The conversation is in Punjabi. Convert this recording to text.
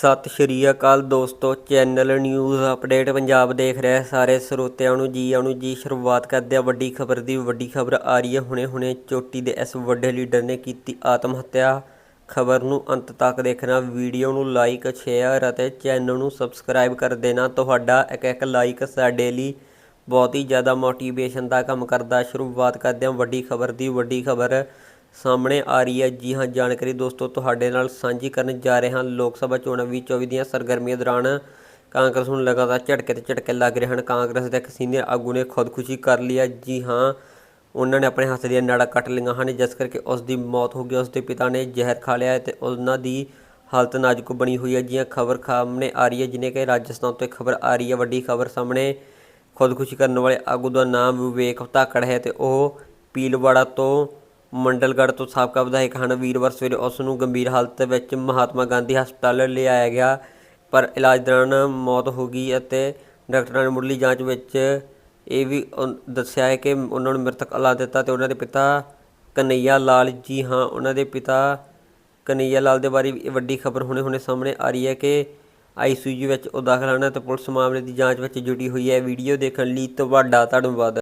ਸਤਿ ਸ਼੍ਰੀ ਅਕਾਲ ਦੋਸਤੋ, ਚੈਨਲ ਨਿਊਜ਼ ਅਪਡੇਟ ਪੰਜਾਬ ਦੇਖ ਰਹੇ ਸਾਰੇ ਸਰੋਤਿਆਂ ਨੂੰ ਜੀ ਆਉਣ ਜੀ, ਸ਼ੁਰੂਆਤ ਕਰਦੇ ਆ ਵੱਡੀ ਖਬਰ ਦੀ। ਵੱਡੀ ਖਬਰ ਆ ਰਹੀ ਹੈ ਹੁਣੇ ਹੁਣੇ ਚੋਟੀ ਦੇ ਇਸ ਵੱਡੇ ਲੀਡਰ ਨੇ ਕੀਤੀ ਆਤਮ ਹੱਤਿਆ। ਖਬਰ ਨੂੰ ਅੰਤ ਤੱਕ ਦੇਖਣਾ, ਵੀਡੀਓ ਨੂੰ ਲਾਈਕ ਸ਼ੇਅਰ ਅਤੇ ਚੈਨਲ ਨੂੰ ਸਬਸਕ੍ਰਾਈਬ ਕਰ ਦੇਣਾ। ਤੁਹਾਡਾ ਇੱਕ ਇੱਕ ਲਾਈਕ ਸਾਡੇ ਲਈ ਬਹੁਤ ਹੀ ਜ਼ਿਆਦਾ ਮੋਟੀਵੇਸ਼ਨ ਦਾ ਕੰਮ ਕਰਦਾ। ਸ਼ੁਰੂਆਤ ਕਰਦੇ ਹਾਂ ਵੱਡੀ ਖਬਰ ਦੀ। ਵੱਡੀ ਖਬਰ ਸਾਹਮਣੇ ਆ ਰਹੀ ਹੈ। ਜੀ ਹਾਂ, ਜਾਣਕਾਰੀ ਦੋਸਤੋ, ਤੁਹਾਡੇ ਨਾਲ ਸਾਂਝੀ ਕਰਨ ਜਾ ਰਹੇ ਹਾਂ। ਲੋਕ ਸਭਾ ਚੋਣਾਂ 2024 ਦੀਆਂ ਸਰਗਰਮੀਆਂ ਦੌਰਾਨ ਕਾਂਗਰਸ ਨੂੰ ਲਗਾਤਾਰ ਝਟਕੇ ਤੇ ਝਟਕੇ ਲੱਗ ਰਹੇ ਹਨ। ਕਾਂਗਰਸ ਦੇ ਇੱਕ ਸੀਨੀਅਰ ਆਗੂ ਨੇ ਖੁਦਕੁਸ਼ੀ ਕਰ ਲਈ ਹੈ। ਜੀ ਹਾਂ, ਉਹਨਾਂ ਨੇ ਆਪਣੇ ਹੱਥ ਦੀਆਂ ਨਾੜਾਂ ਕੱਟ ਲਈਆਂ ਹਨ, ਜਿਸ ਕਰਕੇ ਉਸ ਦੀ ਮੌਤ ਹੋ ਗਈ। ਉਸ ਦੇ ਪਿਤਾ ਨੇ ਜ਼ਹਿਰ ਖਾ ਲਿਆ ਹੈ ਤੇ ਉਹਨਾਂ ਦੀ ਹਾਲਤ ਨਾਜ਼ੁਕ ਬਣੀ ਹੋਈ ਹੈ। ਜੀ ਖਬਰ ਸਾਹਮਣੇ ਆ ਰਹੀ ਹੈ, ਜਿਨੇ ਕਿ ਰਾਜਸਥਾਨ ਤੋਂ ਇੱਕ ਖਬਰ ਆ ਰਹੀ ਹੈ। ਵੱਡੀ ਖਬਰ ਸਾਹਮਣੇ ਖੁਦਕੁਸ਼ੀ ਕਰਨ ਵਾਲੇ ਆਗੂ ਦਾ ਨਾਮ ਵਿਵੇਕ ਧਾਕੜ ਹੈ ਤੇ ਉਹ ਪੀਲਵਾੜਾ ਤੋਂ ਮੰਡਲਗੜ੍ਹ ਤੋਂ ਸਾਬਕਾ ਵਿਧਾਇਕ ਹਨ ਵੀਰਵਾਰ ਸਵੇਰੇ ਉਸ ਨੂੰ ਗੰਭੀਰ ਹਾਲਤ ਵਿੱਚ ਮਹਾਤਮਾ ਗਾਂਧੀ ਹਸਪਤਾਲ ਲਿਆਇਆ ਗਿਆ। ਪਰ ਇਲਾਜ ਦੌਰਾਨ ਮੌਤ ਹੋ ਗਈ ਅਤੇ ਡਾਕਟਰਾਂ ਨੇ ਮੁੱਢਲੀ ਜਾਂਚ ਵਿੱਚ ਇਹ ਵੀ ਦੱਸਿਆ ਹੈ ਕਿ ਉਹਨਾਂ ਨੂੰ ਮ੍ਰਿਤਕ ਐਲਾਨ ਦਿੱਤਾ ਤੇ ਉਹਨਾਂ ਦੇ ਪਿਤਾ ਕਨਈਆ ਲਾਲ ਜੀ ਹਾਂ। ਉਹਨਾਂ ਦੇ ਪਿਤਾ ਕਨਈਆ ਲਾਲ ਦੇ ਬਾਰੇ ਵੀ ਇਹ ਵੱਡੀ ਖਬਰ ਹੁਣੇ ਹੁਣੇ ਸਾਹਮਣੇ ਆ ਰਹੀ ਹੈ ਕਿ ਆਈਸੀਯੂ ਵਿੱਚ ਉਹ ਦਾਖਲ ਹਨ ਤੇ ਪੁਲਿਸ ਮਾਮਲੇ ਦੀ ਜਾਂਚ ਵਿੱਚ ਜੁਟੀ ਹੋਈ ਹੈ। ਵੀਡੀਓ ਦੇਖਣ ਲਈ ਤੁਹਾਡਾ ਧੰਨਵਾਦ।